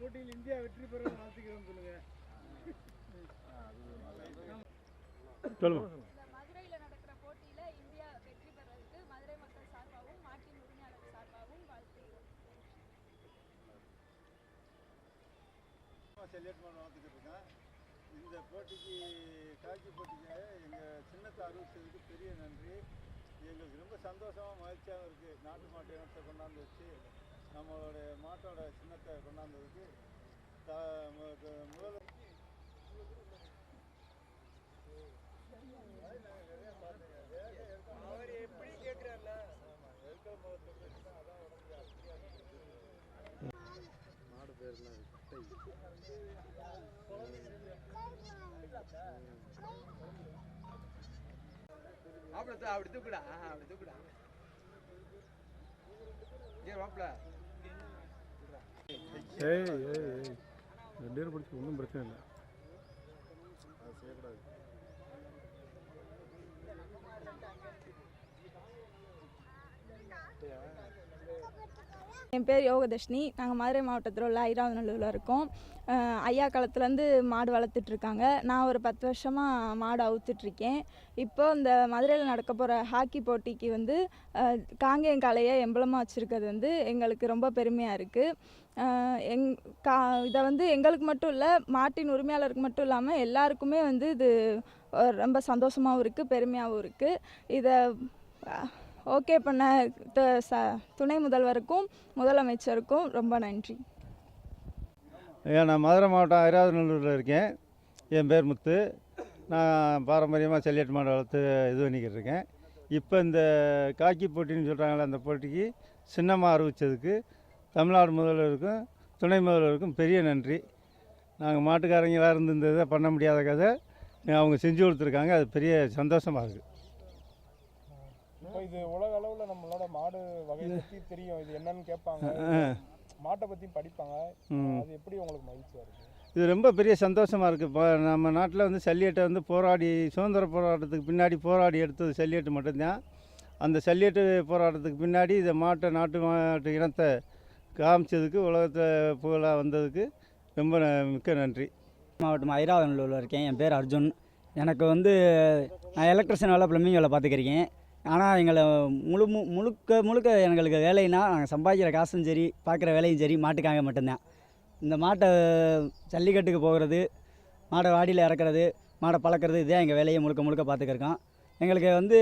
போட்டியில் இந்தியா வெற்றி பெற வாழ்த்துக்கிறோம் சொல்லுங்க. சொல்லுங்க. இந்த மதுரையில நடக்கிற போட்டியில இந்தியா வெற்றி பெறதுக்கு மதுரை மக்கள் சார்பாகவும் மாட்டின் உரிமையாளர் சார்பாகவும் வாழ்த்துகிறோம். செலிப்ரேட் பண்ண வந்துக்கிட்டு இருக்கேன். இந்த போட்டிக்கு காக்கி போட்டிக்கு எங்கள் சின்னத்தை அறிவிச்சதுக்கு பெரிய நன்றி. எங்களுக்கு ரொம்ப சந்தோஷமாக மகிழ்ச்சியாகவும் இருக்குது நாட்டு மாட்டு இனத்தை கொண்டாந்து வச்சு நம்மளுடைய மாட்டோட சின்னத்தை கொண்டாந்ததுக்கு த மு- கு- முதல்ல அவர் எப்படி கேட்கிறாருல மாடு பேர் என்ன? அப்படி அப்படி தூக்குடா. ஆ, அப்படி தூக்குடா. ஏ வாப்ல ஏய் ஏய் ஏய். ரெண்டு பேரும் பிடிச்சி ஒன்றும் பிரச்சனை இல்லை. அது செய்யக்கூடாது என் பேர் யோகதர்ஷினி. நாங்கள் மதுரை மாவட்டத்தில் உள்ள ஐராவநல்லூரில் இருக்கோம். ஐயா காலத்துலேருந்து மாடு வளர்த்துட்ருக்காங்க. நான் ஒரு பத்து வருஷமாக மாடு அவுத்துட்ருக்கேன். இப்போ இந்த மதுரையில் நடக்க போகிற ஹாக்கி போட்டிக்கு வந்து காங்கேயம் கலையை எம்பளமாக வச்சுருக்கிறது வந்து எங்களுக்கு ரொம்ப பெருமையாக இருக்குது எங் கா இதை வந்து எங்களுக்கு மட்டும் இல்லை மாட்டின் உரிமையாளருக்கு மட்டும் இல்லாமல் எல்லாருக்குமே வந்து இது ரொம்ப சந்தோஷமாகவும் இருக்குது பெருமையாகவும் இருக்குது இதை ஓகே பண்ண த- ச- துணை முதல்வருக்கும் முதலமைச்சருக்கும் ரொம்ப நன்றி. ஐயா நான் மதுரை மாவட்டம் ஐராவநல்லூரில் இருக்கேன். என் பேர் முத்து. நான் பாரம்பரியமாக செல்லியட் மாடு வளர்த்து இது பண்ணிக்கிட்டு இருக்கேன். இப்போ இந்த காக்கி போட்டின்னு சொல்கிறாங்களே அந்த போட்டிக்கு சின்னமாக அறிவித்ததுக்கு தமிழ்நாடு முதல்வருக்கும் துணை முதல்வருக்கும் பெரிய நன்றி. நாங்கள் மாட்டுக்காரங்களாக இருந்து இந்த இதை பண்ண முடியாத கதை. அவங்க செஞ்சு கொடுத்துருக்காங்க. அது பெரிய சந்தோஷமாக இருக்குது இப்போ இது உலக அளவுல நம்மளோட மாடு வகை பத்தி தெரியும். இது என்னன்னு கேட்பாங்க. மாட்டை பத்தி படிப்பாங்க. அது எப்படி உங்களுக்கு மகிழ்ச்சியா இருக்கு? இது ரொம்ப பெரிய சந்தோஷமாக இருக்குது இப்போ நம்ம நாட்டில் வந்து சல்லியட்டை வந்து போராடி சுதந்திர போராட்டத்துக்கு பின்னாடி போராடி எடுத்தது சல்லியட்டு மட்டும்தான். அந்த சல்லியட்டு போராட்டத்துக்கு பின்னாடி இந்த மாட்டை நாட்டு மாட்டு இனத்தை காமிச்சதுக்கு உலகத்தை புகழாக வந்ததுக்கு ரொம்ப ந- மிக்க நன்றி. மாவட்டம் ஐராவநல்லூரில் இருக்கேன். என் பேர் அர்ஜுன். எனக்கு வந்து நான் எலக்ட்ரிஷியன் வேலை ப்ளம்பிங் வேலை பார்த்துக்கிறேன் ஆனால் எங்களை முழு மு- முழுக்க முழுக்க எங்களுக்கு வேலைன்னா நாங்கள் சம்பாதிக்கிற காசும் சரி பார்க்குற வேலையும் சரி மாட்டுக்காக மட்டும்தான். இந்த மாட்டை ஜல்லிக்கட்டுக்கு போகிறது மாடை வாடியில் இறக்குறது மாடை பழக்கிறது இதே எங்கள் வேலையை முழுக்க முழுக்க பார்த்துக்கிருக்கோம் எங்களுக்கு வந்து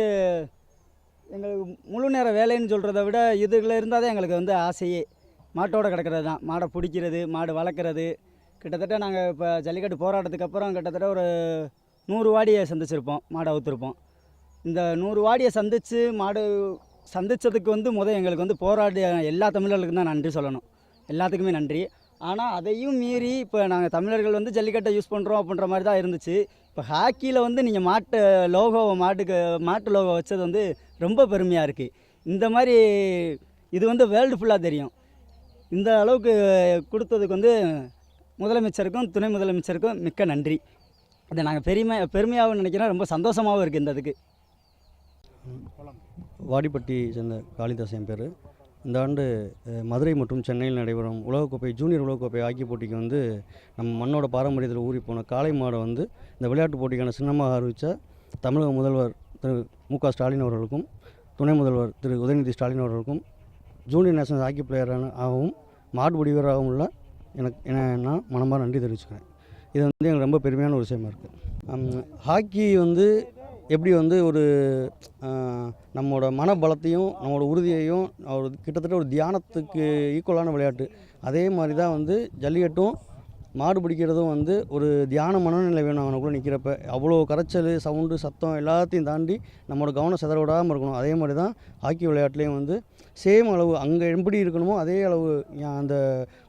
எங்களுக்கு முழு நேர வேலைன்னு சொல்கிறத விட இதுகளில் இருந்தால் தான் எங்களுக்கு வந்து ஆசையே. மாட்டோட கிடக்கிறது தான். மாடை பிடிக்கிறது மாடு வளர்க்குறது. கிட்டத்தட்ட நாங்கள் இப்போ ஜல்லிக்கட்டு போராட்டத்துக்கு அப்புறம் கிட்டத்தட்ட ஒரு நூறு வாடியை சந்திச்சிருப்போம். மாடை அவுத்துருப்போம். இந்த நூறு வாடியை சந்தித்து மாடு சந்தித்ததுக்கு வந்து முத எங்களுக்கு வந்து போராடிய எல்லா தமிழர்களுக்கும் தான் நன்றி சொல்லணும். எல்லாத்துக்குமே நன்றி. ஆனால் அதையும் மீறி இப்போ நாங்கள் தமிழர்கள் வந்து ஜல்லிக்கட்டை யூஸ் பண்ணுறோம் அப்படின்ற மாதிரி தான் இருந்துச்சு. இப்போ ஹாக்கியில் வந்து நீங்கள் மாட்டு லோகோவை மாட்டுக்கு மாட்டு லோகோ வச்சது வந்து ரொம்ப பெருமையாக இருக்குது இந்த மாதிரி இது வந்து வேர்ல்டு ஃபுல்லாக தெரியும். இந்த அளவுக்கு கொடுத்ததுக்கு வந்து முதலமைச்சருக்கும் துணை முதலமைச்சருக்கும் மிக்க நன்றி. இதை நாங்கள் பெருமை பெருமையாகவும் நினைக்கிறோம். ரொம்ப சந்தோஷமாகவும் இருக்குது இந்த இதுக்கு. வாடிப்பட்டி சேர்ந்த காளிதாஸ் என் பேர். இந்த ஆண்டு மதுரை மற்றும் சென்னையில் நடைபெறும் உலகக்கோப்பை ஜூனியர் உலகக்கோப்பை ஹாக்கி போட்டிக்கு வந்து நம்ம மண்ணோட பாரம்பரியத்தில் ஊறி போன காளை மாடை வந்து இந்த விளையாட்டு போட்டிக்கான சின்னமாக அறிவித்த தமிழக முதல்வர் திரு மு க ஸ்டாலின் அவர்களுக்கும் துணை முதல்வர் திரு உதயநிதி ஸ்டாலின் அவர்களுக்கும் ஜூனியர் நேஷனல் ஹாக்கி பிளேயரான ஆகவும் மாடு வீரராகவும் உள்ள எனக்கு என நான் மனமாக நன்றி தெரிவிச்சுக்கிறேன். இது வந்து எனக்கு ரொம்ப பெருமையான ஒரு விஷயமா இருக்குது ஹாக்கி வந்து எப்படி வந்து ஒரு நம்மளோட மனபலத்தையும் நம்மளோட உறுதியையும் ஒரு கிட்டத்தட்ட ஒரு தியானத்துக்கு ஈக்குவலான விளையாட்டு. அதே மாதிரி தான் வந்து ஜல்லிக்கட்டும் மாடு பிடிக்கிறதும் வந்து ஒரு தியான மனநிலை வேணும் அவனுக்குள்ளே நிற்கிறப்ப அவ்வளோ கரைச்சல் சவுண்டு சத்தம் எல்லாத்தையும் தாண்டி நம்மளோட கவனம் சிதற விடாமல் இருக்கணும். அதே மாதிரி தான் ஹாக்கி விளையாட்டுலேயும் வந்து சேம் அளவு அங்கே எப்படி இருக்கணுமோ அதே அளவு அந்த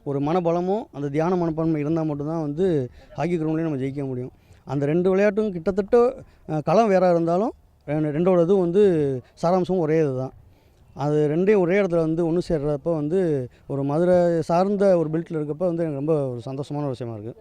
ஒரு மனபலமும் அந்த தியான மனப்பான்மை இருந்தால் மட்டும்தான் வந்து ஹாக்கி கிரவுண்ட்லேயும் நம்ம ஜெயிக்க முடியும். அந்த ரெண்டு விளையாட்டும் கிட்டத்தட்ட களம் வேறாக இருந்தாலும் ரெண்டு- ரெண்டோட இதுவும் வந்து சாராம்சமும் ஒரே இதுதான். அது ரெண்டையும் ஒரே இடத்துல வந்து ஒன்று சேர்றப்போ வந்து ஒரு மதுரை சார்ந்த ஒரு பில்ட்டில் இருக்கப்போ வந்து எனக்கு ரொம்ப ஒரு சந்தோஷமான ஒரு விஷயமா இருக்குது